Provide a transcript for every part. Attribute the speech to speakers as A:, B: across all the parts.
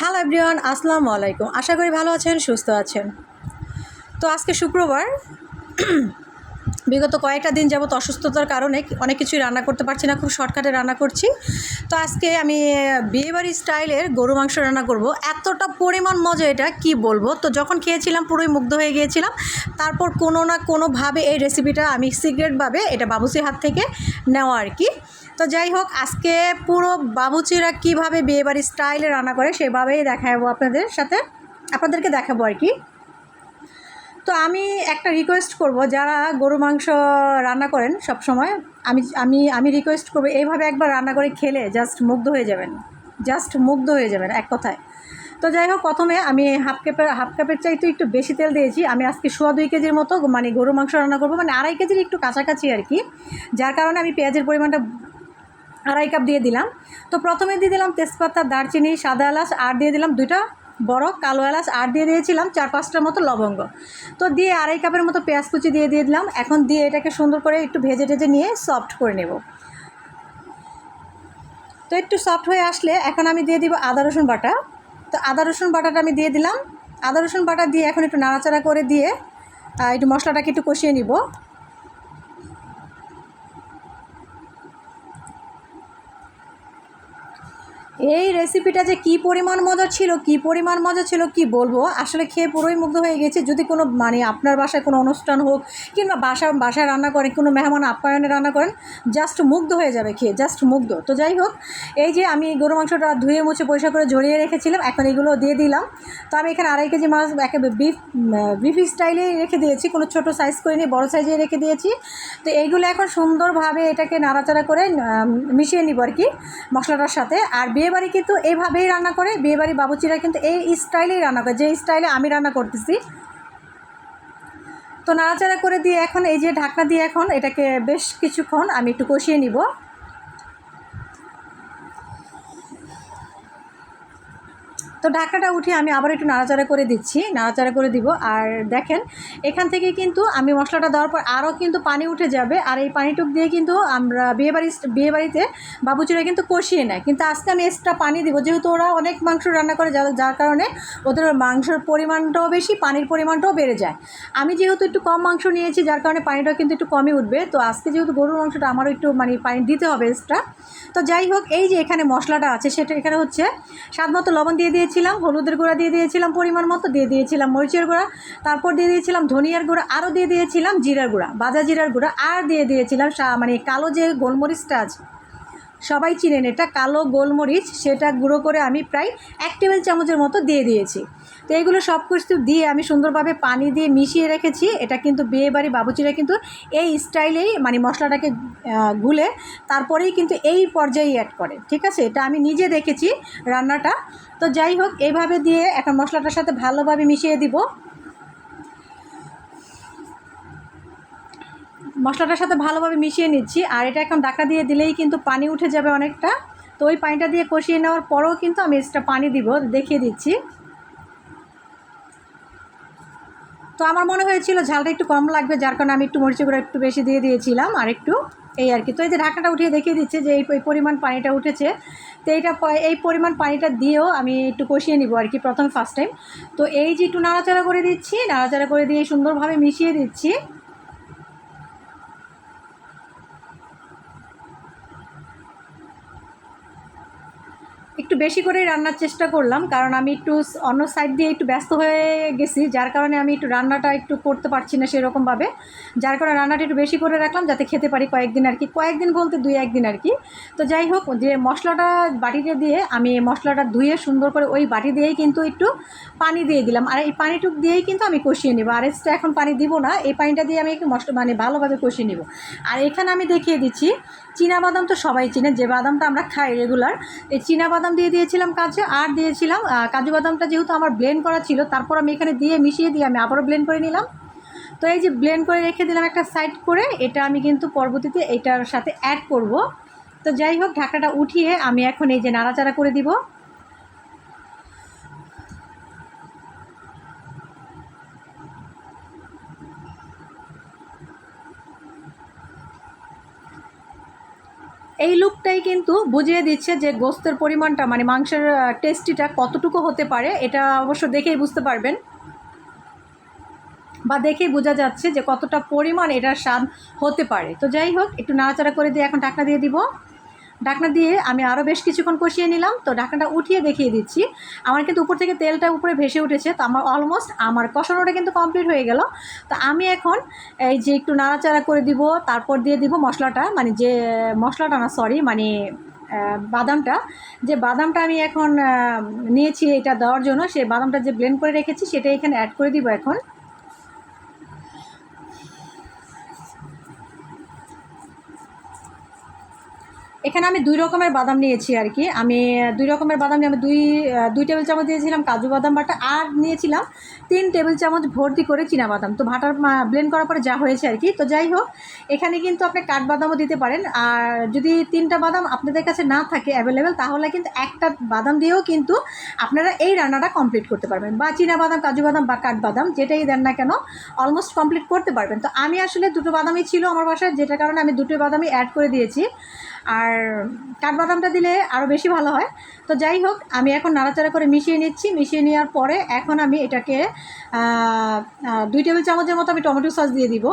A: Hello everyone, আসসালামু আলাইকুম। আশা করি ভালো আছেন, সুস্থ আছেন। তো আজকে শুক্রবার, বিগত কয়েকটা দিন যাবত অসুস্থতার কারণে অনেক কিছুই রান্না করতে পারছি না, খুব শর্টকাটে রান্না করছি। তো আজকে আমি বিয়েবাড়ি স্টাইলের গরু মাংস রান্না করব। এতটা পরিমাণ মজা এটা, কি বলব? তো যখন খেয়েছিলাম পুরোই মুগ্ধ হয়ে গিয়েছিলাম। তারপর কোনো না কোনোভাবে এই রেসিপিটা আমি সিক্রেটভাবে এটা বাবুসির হাত থেকে নেওয়া আর কি। তো যাই হোক, আজকে পুরো বাবুচিরা কীভাবে বিয়েবাড়ি স্টাইলে রান্না করে সেভাবেই দেখাবো আপনাদের সাথে, আপনাদেরকে দেখাবো আর কি। তো আমি একটা রিকোয়েস্ট করব, যারা গরু মাংস রান্না করেন সব সময় আমি আমি আমি রিকোয়েস্ট করব, এইভাবে একবার রান্না করে খেলে জাস্ট মুগ্ধ হয়ে যাবেন জাস্ট মুগ্ধ হয়ে যাবেন এক কথায়। তো যাই হোক, প্রথমে আমি হাফ কাপের হাফ কাপের চাইতে একটু বেশি তেল দিয়েছি, আমি আজকে সোয়া দুই কেজির মতো মানে গরু মাংস রান্না করব মানে আড়াই কেজির একটু কাছাকাছি আর কি, যার কারণে আমি পেঁয়াজের পরিমাণটা আড়াই কাপ দিয়ে দিলাম। তো প্রথমে দিয়ে দিলাম তেজপাতা, দারচিনি, সাদা এলাচ, আর দিয়ে দিলাম দুইটা বড় কালো এলাচ, আর দিয়ে দিয়েছিলাম চার পাঁচটার মতো লবঙ্গ। তো দিয়ে আড়াই কাপের মতো পেঁয়াজ কুচি দিয়ে দিয়ে দিলাম। এখন দিয়ে এটাকে সুন্দর করে একটু ভেজে টেজে নিয়ে সফট করে নেব। তো একটু সফট হয়ে আসলে এখন আমি দিয়ে দিব আদা, রসুন বাটা। তো আদা, রসুন বাটাটা আমি দিয়ে দিলাম। আদা, রসুন বাটা দিয়ে এখন একটু নাড়াচাড়া করে দিয়ে একটু মশলাটাকে একটু কষিয়ে নিব। এই রেসিপিটা যে কি পরিমাণ মজা ছিল, কি পরিমাণ মজা ছিল কি বলব? আসলে খেয়ে পুরোই মুগ্ধ হয়ে গেছে। যদি কোনো মানে আপনার বাসায় কোনো অনুষ্ঠান হোক, কিংবা বাসা, বাসায় রান্না করেন, কোনো মেহমান আপ্যায়নে রান্না করেন জাস্ট মুগ্ধ হয়ে যাবে খেয়ে জাস্ট মুগ্ধ। তো যাই হোক, এই যে আমি গরু মাংসটা ধুয়ে মুছে পরিষ্কার করে ঝরিয়ে রেখেছিলাম, এখন এগুলো দিয়ে দিলাম। তো আমি এখানে আড়াই কেজি মাছ, একেবারে বিফ বিফ স্টাইলেই রেখে দিয়েছি, কোনো ছোটো সাইজ করে নিয়ে বড়ো সাইজে রেখে দিয়েছি। তো এইগুলো এখন সুন্দরভাবে এটাকে নাড়াচাড়া করে মিশিয়ে নিব আর কি মশলাটার সাথে। আর বিয়েবাড়ি কিন্তু এইভাবেই রান্না করে, বিয়েবাড়ি বাবুচিরা কিন্তু এই স্টাইলেই রান্না করে, যে স্টাইলে আমি রান্না করতেছি। তো নাড়াচাড়া করে দিয়ে এখন এই যে ঢাকনা দিয়ে এখন এটাকে বেশ কিছুক্ষণ আমি একটু কষিয়ে নিব। তো ঢাকাটা উঠে আমি আবার একটু নাড়াচাড়া করে দিচ্ছি, নাড়াচাড়া করে দিব। আর দেখেন, এখান থেকে কিন্তু আমি মশলাটা দেওয়ার পর আরও কিন্তু পানি উঠে যাবে। আর এই পানিটুক দিয়ে কিন্তু আমরা বিয়েবাড়ি বিয়েবাড়িতে বাবুচিরা কিন্তু কষিয়ে নেয়। কিন্তু আজকে আমি এক্সট্রা পানি দিব। যেহেতু ওরা অনেক মাংস রান্না করে যার যার কারণে ওদের মাংসের পরিমাণটাও বেশি, পানির পরিমাণটাও বেড়ে যায়। আমি যেহেতু একটু কম মাংস নিয়েছি, যার কারণে পানিটাও কিন্তু একটু কমই উঠবে। তো আজকে যেহেতু গরুর মাংসটা আমারও একটু মানে পানি দিতে হবে এক্সট্রা তো যাই হোক, এই যে এখানে মশলাটা আছে, সেটা এখানে হচ্ছে স্বাদ মতো লবণ দিয়ে দিয়েছিলাম, হলুদের গুঁড়া দিয়ে দিয়েছিলাম পরিমাণ মতো, দিয়ে দিয়েছিলাম মরিচের গুঁড়া, তারপর দিয়ে দিয়েছিলাম ধনিয়ার গুঁড়া, আরও দিয়ে দিয়েছিলাম জিরার গুঁড়া, বাজা জিরার গুঁড়া, আর দিয়ে দিয়েছিলাম মানে কালো যে গোলমরিচটা আছে সবাই চিনেন, এটা কালো গোলমরিচ, সেটা গুঁড়ো করে আমি প্রায় এক টেবিল চামচের মতো দিয়ে দিয়েছি। তো এইগুলো সব কিছু দিয়ে আমি সুন্দরভাবে পানি দিয়ে মিশিয়ে রেখেছি। এটা কিন্তু বিয়েবাড়ি বাবুচিরা কিন্তু এই স্টাইলেই মানে মশলাটাকে গুলে তারপরেই কিন্তু এই পর্যায়ে অ্যাড করে। ঠিক আছে? এটা আমি নিজে দেখেছি রান্নাটা। তো যাই হোক এইভাবে দিয়ে এখন মশলাটার সাথে ভালোভাবে মিশিয়ে দিব। মশলাটার সাথে ভালোভাবে মিশিয়ে নিচ্ছি। আর এটা এখন ঢাকা দিয়ে দিলেই কিন্তু পানি উঠে যাবে অনেকটা। তো ওই পানিটা দিয়ে কষিয়ে নেওয়ার পরেও কিন্তু আমি এক্সট্রা পানি দিব, দেখিয়ে দিচ্ছি। তো আমার মনে হয়েছিল ঝালটা একটু কম লাগবে, যার কারণে আমি একটু মরিচি গুঁড়ো একটু বেশি দিয়ে দিয়েছিলাম আর একটু এই আর কি। তো এই যে ঢাকাটা উঠিয়ে দেখিয়ে দিচ্ছে যে এই পরিমাণ পানিটা উঠেছে। তো এইটা এই পরিমাণ পানিটা দিয়েও আমি একটু কষিয়ে নিব আর কি প্রথম ফার্স্ট টাইম তো এই যে একটু নাড়াচাড়া করে দিচ্ছি, নাড়াচাড়া করে দিয়ে সুন্দরভাবে মিশিয়ে দিচ্ছি। একটু বেশি করেই রান্নার চেষ্টা করলাম, কারণ আমি একটু অন্য সাইড দিয়ে একটু ব্যস্ত হয়ে গেছি, যার কারণে আমি একটু রান্নাটা একটু করতে পারছি না সেরকমভাবে যার কারণে রান্নাটা একটু বেশি করে রাখলাম, যাতে খেতে পারি কয়েকদিন আর কি, কয়েকদিন বলতে দুই একদিন আর কি। তো যাই হোক, যে মশলাটা বাটিতে দিয়ে আমি মশলাটা ধুয়ে সুন্দর করে ওই বাটি দিয়েই কিন্তু একটু পানি দিয়ে দিলাম। আর এই পানিটুক দিয়েই কিন্তু আমি কষিয়ে নেব, আর এক্সট্রা এখন পানি দিব না, এই পানিটা দিয়ে আমি একটু মশলা মানে ভালোভাবে কষিয়ে নেব। আর এখানে আমি দেখিয়ে দিচ্ছি বাদাম তো সবাই চিনে, যে বাদামটা আমরা খাই রেগুলার এই বাদাম দিয়ে দিয়েছিলাম কাজে, আর দিয়েছিলাম কাজু বাদামটা যেহেতু আমার ব্লেন্ড করা ছিল, তারপর আমি এখানে দিয়ে মিশিয়ে দিয়ে আমি আবারও ব্লেন্ড করে নিলাম। তো এই যে ব্লেন্ড করে রেখে দিলাম একটা সাইড করে, এটা আমি কিন্তু পরবর্তীতে এটার সাথে অ্যাড করব। তো যাই হোক ঢাকাটা উঠিয়ে আমি এখন এই যে নাড়াচাড়া করে দিব। এই লুকটাই কিন্তু বুঝিয়ে দিচ্ছে যে গোস্তের পরিমাণটা মানে মাংসের টেস্টিটা কতটুকু হতে পারে, এটা অবশ্য দেখেই বুঝতে পারবেন। বা দেখেই বোঝা যাচ্ছে যে কতটা পরিমাণ এটার স্বাদ হতে পারে। তো যাই হোক, একটু নাড়াচাড়া করে দিয়ে এখন টাকা দিয়ে দিব। ঢাকনা দিয়ে আমি আরও বেশ কিছুক্ষণ কষিয়ে নিলাম। তো ঢাকনাটা উঠিয়ে দেখিয়ে দিচ্ছি। আমার কিন্তু উপর থেকে তেলটা উপরে ভেসে উঠেছে। তো আমার অলমোস্ট আমার কষানোটা কিন্তু কমপ্লিট হয়ে গেল। তো আমি এখন এই যে একটু নাড়াচাড়া করে দিব, তারপর দিয়ে দিব মশলাটা। মানে যে, মশলাটা না সরি মানে বাদামটা। যে বাদামটা আমি এখন নিয়েছি এটা দেওয়ার জন্য সেই বাদামটা যে ব্লেন্ড করে রেখেছি, সেটা এখানে অ্যাড করে দিব এখন। এখানে আমি দুই রকমের বাদাম নিয়েছি আর কি। আমি, দুই রকমের বাদাম নিয়ে আমি দুই দুই টেবিল চামচ দিয়েছিলাম কাজু বাদাম বাটা আর নিয়েছিলাম তিন টেবিল চামচ ভর্তি করে চীনা বাদাম। তো ভাটার ব্লেন্ড করার পরে যা হয়েছে আর কি। তো যাই হোক, এখানে কিন্তু আপনি কাঠবাদামও দিতে পারেন। আর যদি তিনটা বাদাম আপনাদের কাছে না থাকে অ্যাভেলেবেল তাহলে কিন্তু একটা বাদাম দিয়েও কিন্তু আপনারা এই রান্নাটা কমপ্লিট করতে পারবেন। বা চীনা বাদাম, কাজু বাদাম বা কাঠবাদাম যেটাই দেন না কেন অলমোস্ট কমপ্লিট করতে পারবেন। তো আমি আসলে দুটো বাদামই ছিল আমার বাসায়, যেটার কারণে আমি দুটো বাদামই অ্যাড করে দিয়েছি। আর কাঠবাদামটা দিলে আরও বেশি ভালো হয়। তো যাই হোক, আমি এখন নাড়াচাড়া করে মিশিয়ে নিচ্ছি। মিশিয়ে নেওয়ার পরে এখন আমি এটাকে দুই টেবিল চামচের মতো আমি টমেটো সস দিয়ে দিব।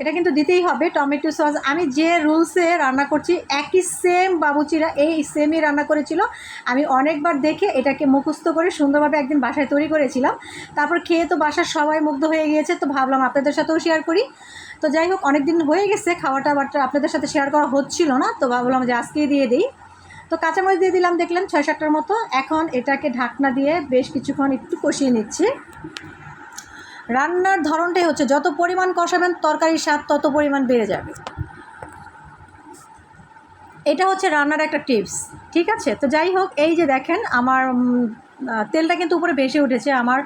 A: এটা কিন্তু দিতেই হবে টমেটো সস। আমি যে রুলসে রান্না করছি, একই সেম বাবুচিরা এই সেমই রান্না করেছিল। আমি অনেকবার দেখে এটাকে মুখস্থ করে সুন্দরভাবে একদিন বাসায় তৈরি করেছিলাম। তারপর খেয়ে তো বাসার সবাই মুগ্ধ হয়ে গিয়েছে, তো ভাবলাম আপনাদের সাথেও শেয়ার করি। তো যাই হোক অনেক দিন হয়ে গেছে, খাওয়াটা বাট আপনাদের সাথে শেয়ার করা হচ্ছিল না, তো ভাবলাম যে আজকেই দিয়ে দিই। তো কাঁচামরিচ দিয়ে দিলাম, দেখলাম ছয় সাতটার মতো। এখন এটাকে ঢাকনা দিয়ে বেশ কিছুক্ষণ একটু কষিয়ে নিচ্ছি। রান্নার ধরনটাই হচ্ছে যত পরিমাণ কষাবেন তরকারির স্বাদ তত পরিমাণ বেড়ে যাবে। এটা হচ্ছে রান্নার একটা টিপস, ঠিক আছে? তো যাই হোক, এই যে দেখেন, আমার তেলটা কিন্তু উপরে ভেসে উঠেছে, আমার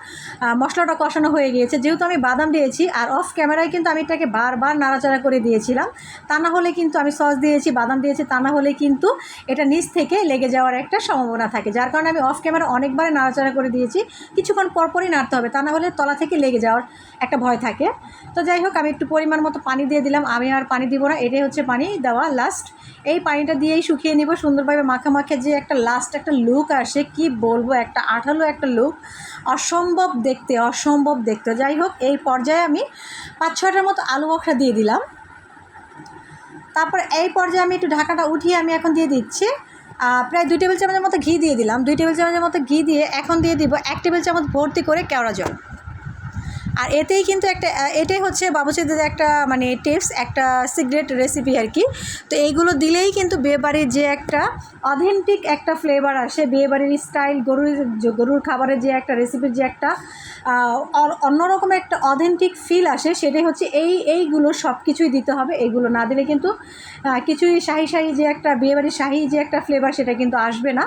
A: মশলাটা কষানো হয়ে গিয়েছে। যেহেতু আমি বাদাম দিয়েছি আর অফ ক্যামেরায় কিন্তু আমি এটাকে বারবার নাড়াচাড়া করে দিয়েছিলাম। তা না হলে কিন্তু আমি সস দিয়েছি, বাদাম দিয়েছি, তা না হলে কিন্তু এটা নিচ থেকে লেগে যাওয়ার একটা সম্ভাবনা থাকে। যার কারণে আমি অফ ক্যামেরা অনেকবারে নাড়াচাড়া করে দিয়েছি। কিছুক্ষণ পরপরই নাড়তে হবে, তা না হলে তলা থেকে লেগে যাওয়ার একটা ভয় থাকে। তো যাই হোক, আমি একটু পরিমাণ মতো পানি দিয়ে দিলাম। আমি আর পানি দিব না, এটাই হচ্ছে পানি দেওয়া লাস্ট এই পানিটা দিয়েই শুকিয়ে নিব। সুন্দরভাবে মাখা মাখে যে একটা লাস্ট একটা লুক আসে, কি বলব, একটা আঠালো একটা লুক অসম্ভব দেখতে অসম্ভব দেখতে। যাই হোক, এই পর্যায়ে আমি পাঁচ, ছয়টার মতো আলু বখরা দিয়ে দিলাম। তারপর এই পর্যায়ে আমি একটু ঢাকাটা উঠিয়ে আমি এখন দিয়ে দিচ্ছি প্রায় দুই টেবিল চামচের মতো ঘি দিয়ে দিলাম। দুই টেবিল চামচের মতো ঘি দিয়ে এখন দিয়ে দিব এক টেবিল চামচ ভর্তি করে কেওড়া জল। আর এতেই কিন্তু একটা এটাই হচ্ছে বাবুচিদের একটা মানে টিপস একটা সিক্রেট রেসিপি আর কি। তো এইগুলো দিলেই কিন্তু বিয়েবাড়ির যে একটা অথেন্টিক একটা ফ্লেভার আসে, বিয়েবাড়ির স্টাইল গরুর গরুর খাবারের যে একটা রেসিপির যে একটা অন্যরকম একটা অথেন্টিক ফিল আসে, সেটাই হচ্ছে এই, এইগুলো সব কিছুই দিতে হবে, এগুলো না দিলে কিন্তু কিছুই শাহি শাহি যে একটা, বিয়েবাড়ির শাহি যে একটা ফ্লেভার সেটা কিন্তু আসবে না।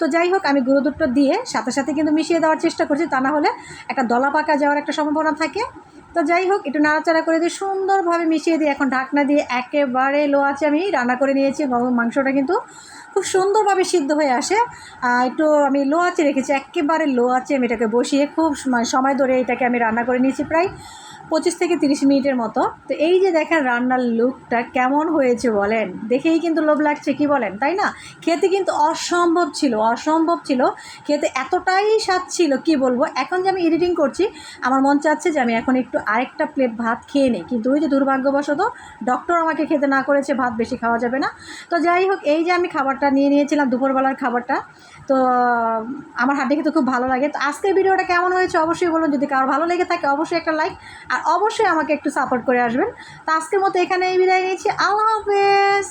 A: তো যাই হোক, আমি গুঁড়ো দুধটা দিয়ে সাথে সাথে কিন্তু মিশিয়ে দেওয়ার চেষ্টা করছি, তা না হলে একটা দলা পাকা যাওয়ার একটা সম্ভাবনা থাকে। তো যাই হোক, একটু নাড়াচাড়া করে দিয়ে সুন্দরভাবে মিশিয়ে দিয়ে এখন ঢাকনা দিয়ে একেবারে লো আছে আমি রান্না করে নিয়েছি মাংসটা কিন্তু খুব সুন্দরভাবে সিদ্ধ হয়ে আসে। একটু আমি লো আছে রেখেছি, একেবারে লো আছে আমি এটাকে বসিয়ে খুব সময়- সময় ধরে এটাকে আমি রান্না করে নিয়েছি প্রায় পঁচিশ থেকে তিরিশ মিনিটের মতো। তো এই যে দেখেন রান্নার লুকটা কেমন হয়েছে বলেন। দেখেই কিন্তু লোভ লাগছে, কি বলেন? তাই না? খেতে কিন্তু অসম্ভব ছিল অসম্ভব ছিল। খেতে এতটাই স্বাদ ছিল, কি বলব? এখন যে আমি এডিটিং করছি, আমার মন চাচ্ছে যে আমি এখন একটু আরেকটা প্লেট ভাত খেয়ে নিই। কিন্তু ওই যে দুর্ভাগ্যবশত ডক্টর আমাকে খেতে না করেছে, ভাত বেশি খাওয়া যাবে না। তো যাই হোক, এই যে আমি খাবারটা নিয়ে নিয়েছিলাম, দুপুরবেলার খাবারটা। তো আমার হাত খেতে খুব ভালো লাগে। তো আজকের ভিডিওটা কেমন হয়েছে অবশ্যই বলুন। যদি কারও ভালো লেগে থাকে, অবশ্যই একটা লাইক আর অবশ্যই আমাকে একটু সাপোর্ট করে আসবেন। তো আজকের মতো এখানে এই বিদায় নিয়েছি আল্লাহ হাফেজ!